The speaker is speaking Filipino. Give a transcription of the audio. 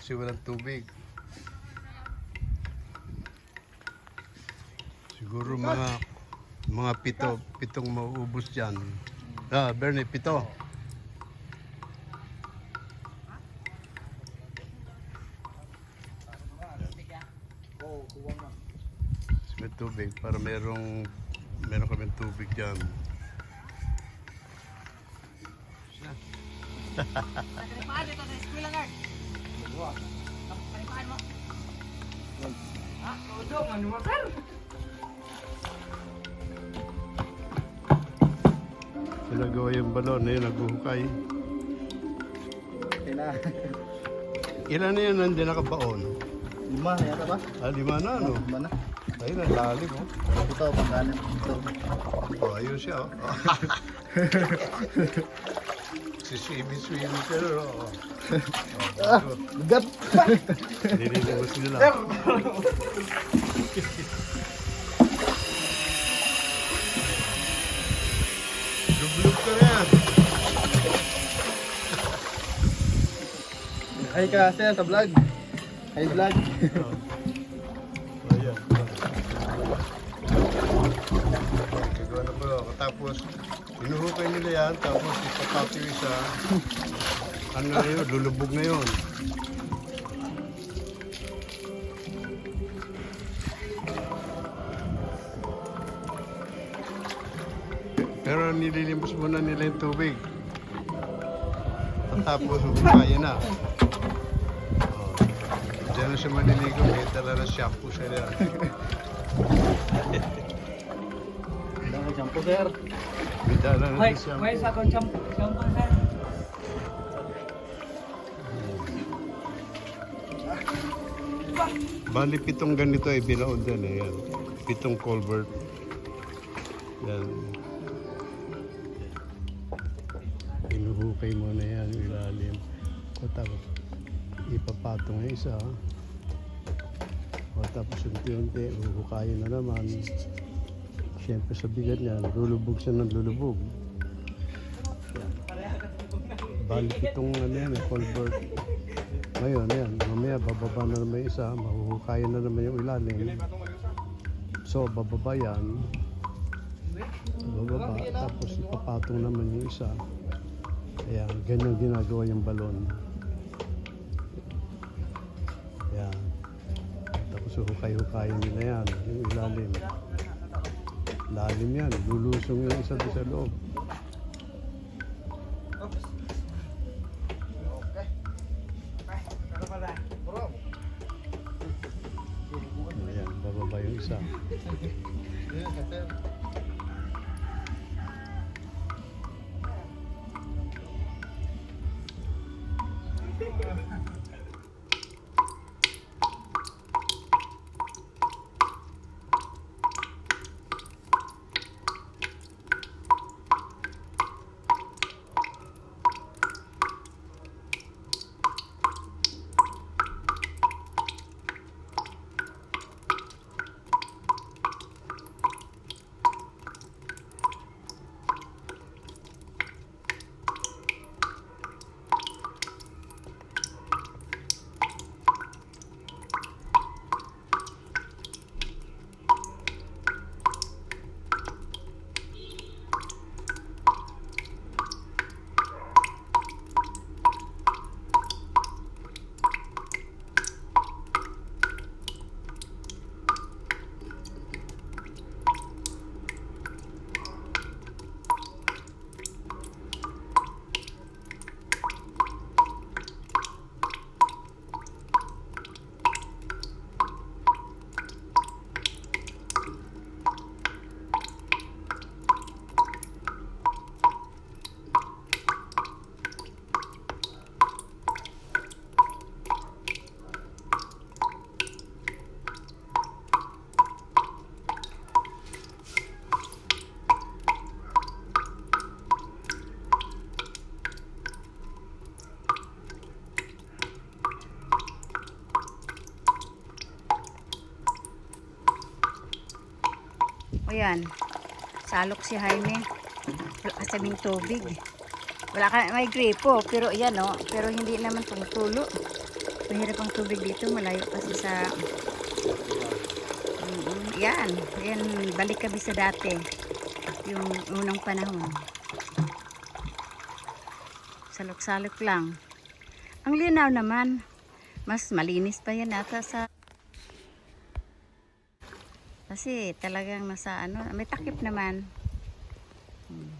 Kasi walang tubig. Siguro mga mga pito, pitong mauubos dyan. Ah, Bernie, pito. May tubig para merong meron kami tubig dyan. Paano ito sa eskwela guard? Panipahan mo. Ha? Todo, mo sir? Pinagawa yung balon na yun, naghuhukay. Ina. Ilan na yun nandiyan nakabaon? Lima, yata ba? Ah, lima na ano? Lima na. Ayun, ang lalim oh. Ito, panggalan. Ito. Oh, ayun siya oh. si Swimming Swimming siya oh. Ah, bigat. Nililibos nila. Dublog ka na yan. Ay ka, sir, sa vlog. Ay, vlog. Tapos, inuhukay nila yan. Tapos, ipapati yung isa. Ano na yun? Lulubog na yun. Pero nililimbos muna nila yung tubig. Tapos, hukayin na. Diyan na siya maliligo. May tala na shampoo siya niya. Shampoo, sir. Dala na Hoy, siya may shampoo. sa akong shampoo, sir. Bali, pitong ganito ay binaon din eh. Yan. Pitong culvert. Yan. Pinuhukay mo na yan, ilalim. O tapos, ipapatong yung isa. O tapos, unti-unti, huhukayin na naman. Siyempre sa bigat niya, lulubog siya ng lulubog. Yan. Bali, pitong ano yan, culvert. Ngayon, yan. Mamaya, bababa na naman isa. Mahuhukayan na naman yung ilalim. So, bababa yan. Bababa. Tapos, ipapatong naman yung isa. Ayan, ganyan ginagawa yung balon. Ayan. Tapos, hukay-hukayan nila yan. Yung ilalim. Lalim yan. Lulusong yung isa sa loob. Ayan, bababa yung isa. O yan, salok si Jaime. Wala kasaming tubig. Wala ka, may gripo, pero yan o, pero hindi naman tumutulo. Mahirap ang tubig dito, malayo kasi sa... Mm, yan, yan, balik kami sa dati. Yung unang panahon. Salok-salok lang. Ang linaw naman. Mas malinis pa yan ata sa... Kasi talagang nasa ano, may takip naman. Hmm.